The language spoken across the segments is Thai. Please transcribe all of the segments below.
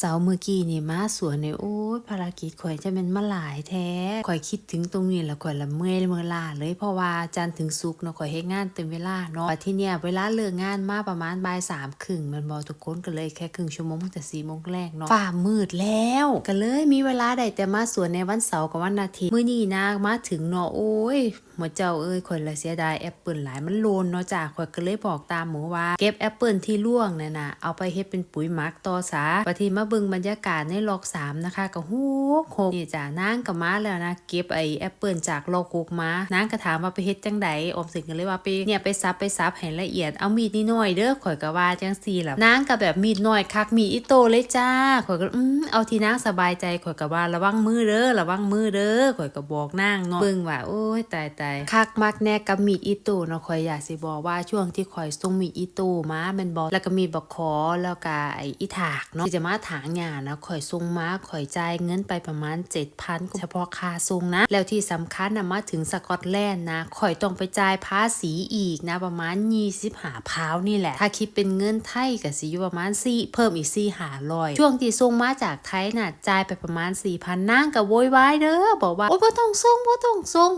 เสาร์เมื่อกี้นี่มาสวนนี่โอ้ยภารกิจข่อยจะเป็นมาหลายแท้ข่อยคิดถึงตรงนี้แล้วข่อยละเมื่อยเมื่อลาเลยเพราะว่าจันถึงศุกเนาะข่อยเฮ็ดงานเต็มเวลาเนาะที่เนี่ยเวลาเลิกงานมาประมาณบ่ายสามครึ่งมันบ่ทุกคนก็เลยแค่ครึ่งชั่วโมงแต่สี่โมงแรกเนาะฟ้ามืดแล้วก็เลยมีเวลาได้แต่มาสวนในวันเสาร์กับวันอาทิตย์มื้อนี้นะมาถึงเนาะโอ้ยหมอเจ้าเอ้ยข่อยละเสียดายแอปเปิลหลายมันโลนเนาะจ้าข่อยก็เลยบอกตามหมูว่าเก็บแอปเปิลที่ร่วงน่ะนะเอาไปเฮ็ดเป็นปุ๋ยหมักต่อสาปฏิมาเบิ่งบรรยากาศในล็อกสามนะคะก็ฮู้โคกนี่จ้านางก็มาแล้วนะเก็บไอแอปเปิลจากล็อกหกมานางก็ถามว่าไปเฮ็ดจังใดอมสินก็เลยว่าไปเนี่ยไปซับไปซับให้ละเอียดเอามีดนิดหน่อยเด้อข่อยก็ว่าจังซี่ล่ะนางก็แบบมีดน้อยคักมีดอิโตเลยจ้าข่อยก็อืมเอาที่นางสบายใจข่อยก็ว่าระวังมือเด้อระวังมือเด้อข่อยก็บอกนางเนาะเบิ่งว่าโอ้ยตายตายคักมักแน่กับมีดอิโตเนาะข่อยอยากสิบอกว่าช่วงที่ข่อยส่งมีดอิโตมาแมันบอกแล้วก็มีบักขอแล้วก็ไออีถากเนาะที่จะมาถางหญ้านะข่อยส่งมาข่อยจ่ายเงินไปประมาณ 7,000เฉพาะค่าส่งนะ แล้วที่สำคัญนะมาถึงสกอตแลนด์นะข่อยต้องไปจ่ายภาษีอีกนะประมาณ 25พาวนี่แหละ ถ้าคิดเป็นเงินไทยก็สิอยู่ประมาณ4เพิ่มอีก4หาร้อยช่วงที่ส่งมาจากไทยน่ะจ่ายไปประมาณ4,000นั่งกับโวยวายเด้อบอกว่าโอ้ยบ่ต้องส่งบ่ต้องส่ง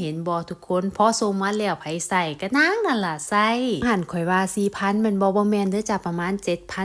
เห็นบ่ทุกคนพอส่งมาแล้วไผใส่ก็นางนั่นล่ะใส่หันข่อยว่า4,000มันบ่บ่แม่นเด้อจ้ะประมาณ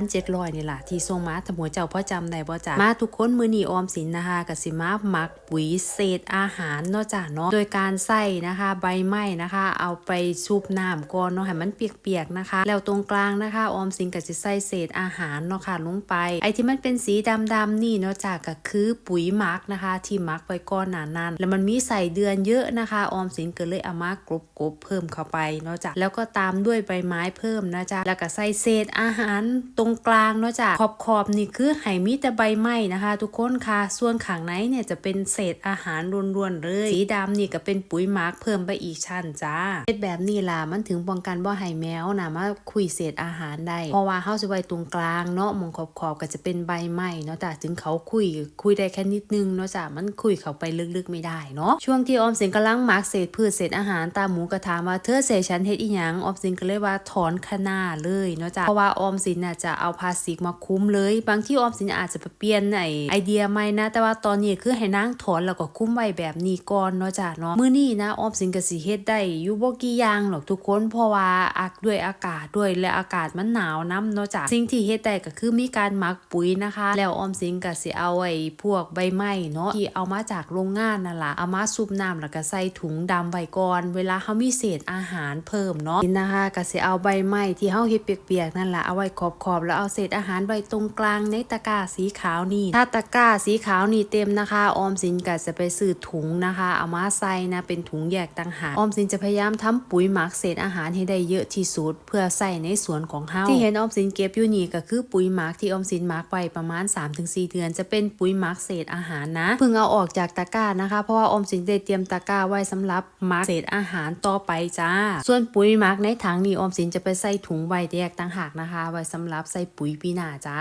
7,700นี่ล่ะที่ส่งมาถ้าหมัวเจ้าพ่อจำได้บ่จ้ะมาทุกคนมื้อนีออมสินนะคะก็สิมาหมักปุ๋ยเศษอาหารเนาะจ้ะเนาะโดยการใส่นะคะใบไม้นะคะ เอาไปชุบน้ำก่อนเนาะให้มันเปียกๆนะคะ แล้วตรงกลางนะคะออมสินก็จะใส่เศษอาหารเนาะค่ะลงไป ไอ้ที่มันเป็นสีดำๆนี่เนาะจ้ะก็คือปุ๋ยหมักนะคะ ที่หมักไว้ก่อนหนานั้นแล้วมันมีใส่เดือนเยอะนะคะออมสินก็เลยเอามากรบๆเพิ่มเข้าไปเนาะจ้ะแล้วก็ตามด้วยใบไม้เพิ่มนะจ๊ะแล้วก็ใส่เศษอาหารตรงกลางเนาะจ้ะขอบๆนี่คือให้มีแต่ใบไม้นะคะ ทุกคนค่ะ ส่วนขางในเนี่ยจะเป็นเศษอาหารรวนๆเลย สีดำนี่ก็เป็นปุ๋ยหมักเพิ่มไปอีกชั้นจ้าเฮ็ดแบบนี้ล่ะมันถึงป้องกันบ่ให้แมวนะมาคุยเศษอาหารได้ เพราะว่าเฮาสิไว้ตรงกลางเนาะมองขอบๆก็จะเป็นใบไม้เนาะจ้ะถึงเขาคุยคุยได้แค่นิดนึงเนาะจ้ะมันคุยเขาไปลึกๆไม่ได้เนาะช่วงที่ออมสินกำลังหมักเศษพืชเศษอาหารตามหมูกระถามว่าเธอเศษฉันเฮ็ดอีหยังออมสินก็เลยว่าถอนคะน้าเลยเนาะจ้ะเพราะว่าออมสินน่ะจะเอาพลาสติกมาคุ้มเลยบางที่ออมสินอาจจะปเปลี่ยนไอไอเดียใหม่นะ แต่ว่าตอนนี้คือให้นางถอนแล้วก็คุ้มไว้แบบนี้ก่อนเนาะจ้ะเนาะมื้อนี้นะออมสินก็สิเฮ็ดได้อยู่บ่กี่อย่างหรอกทุกคนเพราะว่าอักด้วยอากาศด้วยและอากาศมันหนาวนํเนาะจ้ะสิ่งที่เฮ็ดได้ก็คือมีการหมักปุ๋ยนะคะ แล้วออมสินก็สิเอาไอ้พวกใบไม้เนาะที่เอามาจากโรงงานนั่นล่ะเอามาซุบน้ำแล้วก็ใส่ถุงดำไว้ก่อน เวลาเฮามีเศษอาหารเพิ่มเนาะนี่นะคะก็สิเอาใบไม้ที่เฮาเฮ็ดเปียกๆนั่นล่ะเอาไว้ขอบๆแล้วเอาเศษอาหารไว้ตรงกลางในตะกร้าสีขาวนี่ ถ้าตะกร้าสีขาวนี่เต็มนะคะ ออมสินก็จะไปซื้อถุงนะคะ เอามาใส่นะเป็นถุงแยกต่างหากออมสินจะพยายามทำปุ๋ยหมักเศษอาหารให้ได้เยอะที่สุด เพื่อใส่ในสวนของเฮาที่เห็นออมสินเก็บอยู่นี่ก็คือปุ๋ยหมักที่ออมสินหมักไว้ประมาณ 3-4 เดือน จะเป็นปุ๋ยหมักเศษอาหารนะเพิ่งเอาออกจากตะกร้านะคะ เพราะว่าออมสินได้เตรียมตะกร้าไว้สำหรับหมักเศษอาหารต่อไปจ้า ส่วนปุ๋ยหมักในถังนี่ออมสินจะไปใส่ถุงไว้แยกต่างหากนะคะ ไว้สำหรับใส่ปุ๋ยปีหน้าจ้า